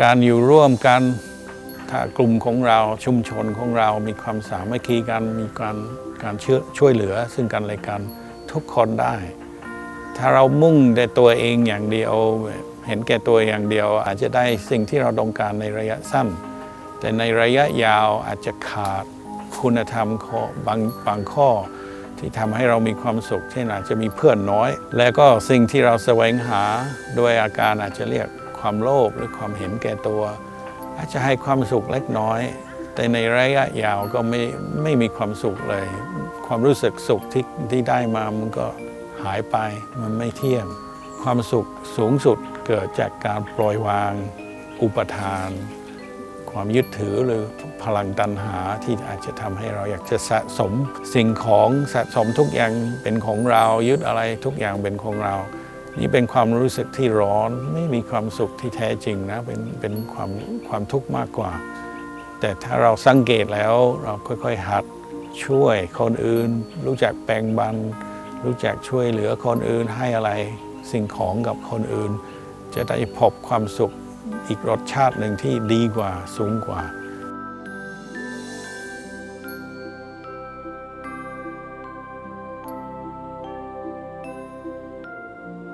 การอยู่ร่วมกันถ้ากลุ่มของเราชุมชนของเรามีความสามัคคีกันมีการการช่วยช่วยเหลือ ซึ่งกันและกันทุกคนได้ ถ้าเรามุ่งแต่ตัวเองอย่างเดียว เห็นแก่ตัวอย่างเดียว อาจจะได้สิ่งที่เราต้องการในระยะสั้น แต่ในระยะยาวอาจจะขาดคุณธรรมบางบางข้อ ที่ทำให้เรามีความสุขเช่นอาจจะมีเพื่อนน้อย และก็สิ่งที่เราแสวงหาด้วยอาการอาจจะเรียก ความโลภหรือความเห็นแก่ตัว อาจจะให้ความสุขเล็กน้อย แต่ในระยะยาวก็ไม่ไม่มีความสุขเลย ความรู้สึกสุขที่ที่ได้มามันก็หายไปมันไม่เที่ยง ความสุขสูงสุดเกิดจากการปล่อยวาง อุปทาน ความยึดถือหรือพลังตัณหาที่อาจจะทำให้เราอยากจะสะสมสิ่งของสะสมทุกอย่างเป็นของเรายึดอะไรทุกอย่างเป็นของเรา นี่เป็นความรู้สึกที่ร้อนไม่มีความสุขที่แท้จริงนะเป็นเป็นความความทุกข์มากกว่า แต่ถ้าเราสังเกตแล้วเราค่อยๆ หัดช่วยคนอื่น รู้จักแบ่งบัน รู้จักช่วยเหลือคนอื่นให้อะไรสิ่งของกับคนอื่น จะได้พบความสุขอีกรสชาติหนึ่งที่ดีกว่าสูงกว่า